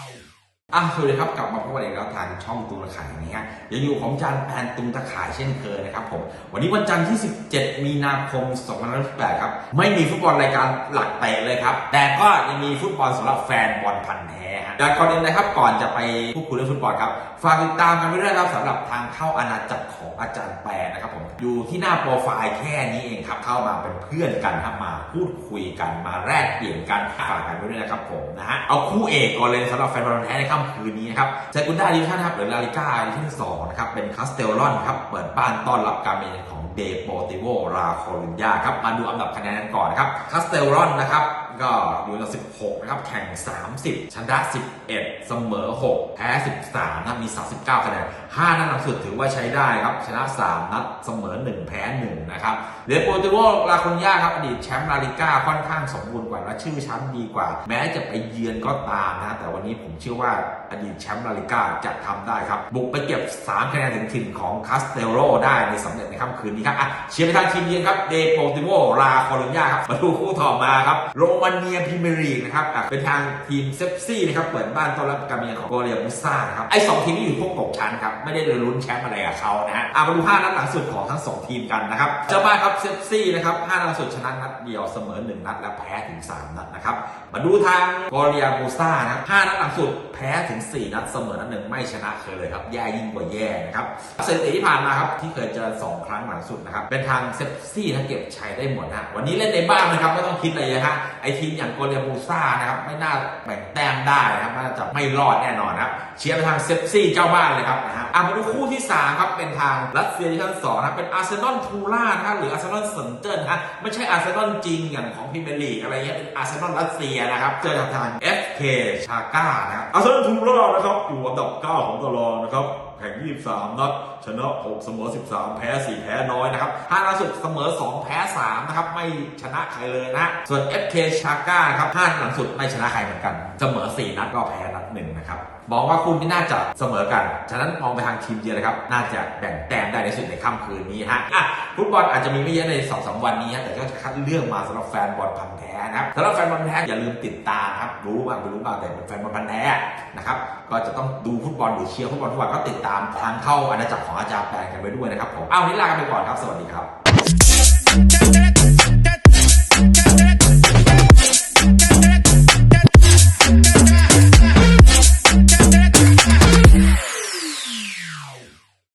Ow! อะสวัสดีครับกลับมาพบกันอีกแล้วทางช่องตุงตะข่ายนี้ฮะยังอยู่ของจานแปนตุงตะข่ายเช่นเคยนะครับผมวันนี้วันจันทร์ที่ 17 มีนาคม 2018 ครับ ไม่มีฟุตบอลรายการหลักเตะเลยครับ แต่ก็ยังมีฟุตบอลสำหรับแฟนบอลพันแท้ฮะแต่ก่อนอื่นนะครับก่อนจะไปพูดคุยเรื่องฟุตบอลครับฝากติดตามกันไว้ด้วยครับสำหรับทางเข้าอาณาจักรของอาจารย์แปรนะครับผมอยู่ที่หน้าโปรไฟล์แค่นี้เองครับเข้ามาเป็นเพื่อนกันครับมาพูดคุยกันมาแลกเปลี่ยนกันฝากกันไว้ด้วยนะครับผมนะฮะเอาคู่เอกก่อนเลยสำหรับแฟนบอลแท้นะครับค่ำคืนนี้นะครับเซกุนดาดิวิชั่นครับหรือลาลิก้าดิวิชั่นสองนะครับเป็นคาสเตลลอนครับเปิดบ้านต้อนรับการเมนของ เดโปติโวราโคลุญญาครับมาดูอันดับคะแนนกันก่อนนะครับคาสเตลลอนนะครับก็อยู่อันดับ16 นะครับ แข่ง 30 ชนะ 11 เสมอ 6 แพ้ 13 นะ มี 39 คะแนน 5 นัดหลังสุดถือว่าใช้ได้ครับ ชนะ 3 นัด เสมอ 1 แพ้ 1 นะครับเดโปติโวลาโคลุญญาครับ อดีตแชมป์ลาลิก้าค่อนข้างสมบูรณ์กว่า และชื่อชั้นดีกว่า แม้จะไปเยือนก็ตามนะ แต่วันนี้ผมเชื่อว่าอดีตแชมป์ลาลิก้าจะทำได้ครับ บุกไปเก็บ 3 คะแนนถึงถิ่นของคาสเตโรได้ในสำเร็จในค่ำคืนนี้ครับอะเชียร์ไปทางทีมเยือนครับเดโปติโวลาโคลุญญาครับมาดูคู่ต่อมาครับโรมาเนียพรีเมียร์ลีกนะครับอะเป็นทางทีมเซฟซี่นะครับเปิดบ้านต้อนรับการเยือนของโกเรียบุซ่านะครับไอ้สองทีมนี้อยู่พวกตกชั้นครับไม่ได้เลยลุ้นแชมป์อะไรกับเขานะฮะอะมาดู5นัดหลังสุดของทั้งสองทีมกันนะครับเจ้าบ้านครับเซฟซี่นะครับ5นัดสุดชนะนัดเดียวเสมอ1นัดและแพ้ถึง3นัดนะครับมาดูทางโกเรียบุซ่านะครับ5นัดหลังสุด แพ้ถึง 4 นัดเสมอนัดหนึ่งไม่ชนะเคยเลยครับ แย่ยิ่งกว่าแย่นะครับสถิติที่ผ่านมาครับที่เคยเจอสองครั้งหลังสุดนะครับ เป็นทางเซฟซี่นะเก็บชัยได้หมดนะวันนี้เล่นในบ้านนะครับไม่ต้องคิดอะไรเลยฮะไอทีมอย่างโกเรียบูซ่านะครับไม่น่าแบ่งแต้มได้นะครับน่าจะไม่รอดแน่นอนนะครับเชียร์ไปทางเซฟซี่เจ้าบ้านเลยครับนะฮะอะมาดูคู่ที่สามครับเป็นทางรัสเซียดิวิชั่นสองนะเป็นอาร์เซนอลทูล่านะครับหรืออาร์เซนอลเซนเจิ้นะไม่ใช่อาร์เซนอลจริงอย่างของพรีเมียร์ลีกอะไรเงี้ยเป็นอาร์เซนอลรัสเซียนะครับเจอกับทาง FK ชาก้านะครับอาร์เซนอลทูล่านะครับ อยู่อันดับ 9 ของตารางนะครับ แข่ง 23 นัด ชนะ 6 เสมอ 13 แพ้ 4 แพ้น้อยนะครับ5ล่าสุดเสมอ 2 แพ้ 3 นะครับ ไม่ชนะใครเลยนะ ส่วน FK ชาก้าครับ5หลังสุดไม่ชนะใครเหมือนกัน เสมอ 4 นัดก็แพ้นัดหนึ่งนะครับมองว่าคุณที่น่าจะเสมอกัน ฉะนั้นมองไปทางทีมเยือนเลยครับ น่าจะแบ่งแต้มได้ในสุดในค่ำคืนนี้ฮะอะฟุตบอลอาจจะมีไม่เยอะใน2-3วันนี้ฮะแต่ก็จะคัดเลือกมาสำหรับแฟนบอลพันแท้นะครับสำหรับแฟนบอลพันด์แท้อย่าลืมติดตามครับ รู้บ้างไม่รู้บ้างแต่เป็นแฟนบอลพันแท้นะครับ ก็จะต้องดูฟุตบอลหรือเชียร์ฟุตบอลทุกวันก็ติดตามทางเข้าอาณาจักรของอาจารย์แปลงกันไปด้วยนะครับผม เอาวันนี้ลากันไปก่อนครับ สวัสดีครับ